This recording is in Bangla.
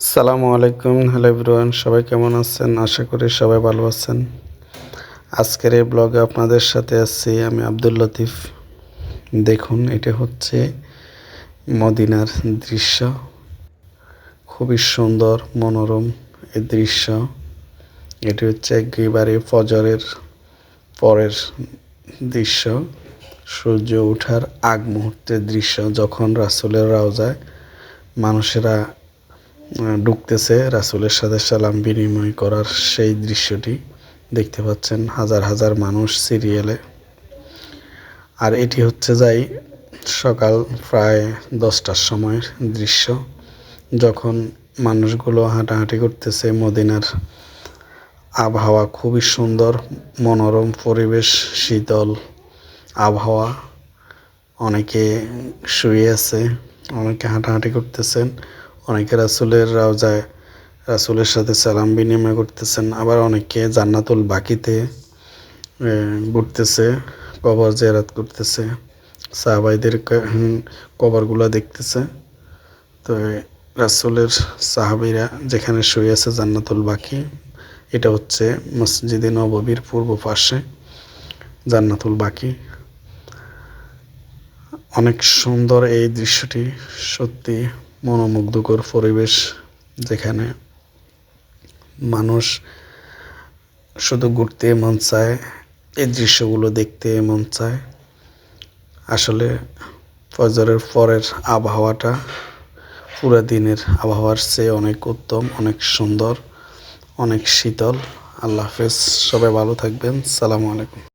সালামু আলাইকুম। হ্যালো এভরিওয়ান সবাই কেমন আছেন? আশা করি সবাই ভালো আছেন। আজকের এই ব্লগে আপনাদের সাথে আছি আমি আব্দুল লতিফ। দেখুন এটা হচ্ছে মদিনার দৃশ্য। খুবই সুন্দর মনোরম এই দৃশ্য। এটি হচ্ছে একেবারে ফজরের পরের দৃশ্য। সূর্য ওঠার আগ মুহূর্তের দৃশ্য যখন রাসুলের রাওজায় মানুষেরা আহ, ঢুকতেছে রাসুলের সাথে সালাম বিনিময় করার সেই দৃশ্যটি দেখতে পাচ্ছেন হাজার হাজার মানুষ সিরিয়ালে। আর এটি হচ্ছে যাই সকাল প্রায় দশটার সময়ের দৃশ্য, যখন মানুষগুলো হাঁটাহাঁটি করতেছে, মদিনার আবহাওয়া খুবই সুন্দর, মনোরম পরিবেশ, শীতল আবহাওয়া, অনেকে শুয়ে আছে, অনেকে হাঁটাহাঁটি করতেছেন। অনেকে রাসুলের রাওজায় রাসুলের সাথে সালাম বিনিময় করতেছেন, আবার অনেকে জান্নাতুল বাকিতে ঘুরতেছে, কবর জেরাত করতেছে। সাহাবাইদের কবরগুলো দেখতেছে। তো রাসুলের সাহাবিরা যেখানে শুয়ে আছে জান্নাতুল বাকি, এটা হচ্ছে মসজিদে নববীর পূর্ব পাশে জান্নাতুল বাকি। অনেক সুন্দর এই দৃশ্যটি সত্যি মনোমুগ্ধকর পরিবেশ যেখানে মানুষ শুধু ঘুরতে মন চায়, এই দৃশ্যগুলো দেখতে মন চায়। আসলে ফজরের পরের আবহাওয়াটা পুরো দিনের আবহাওয়ার চেয়ে অনেক উত্তম, অনেক সুন্দর, অনেক শীতল। আল্লাহ হাফেজ, সবাই ভালো থাকবেন। সালামু আলাইকুম।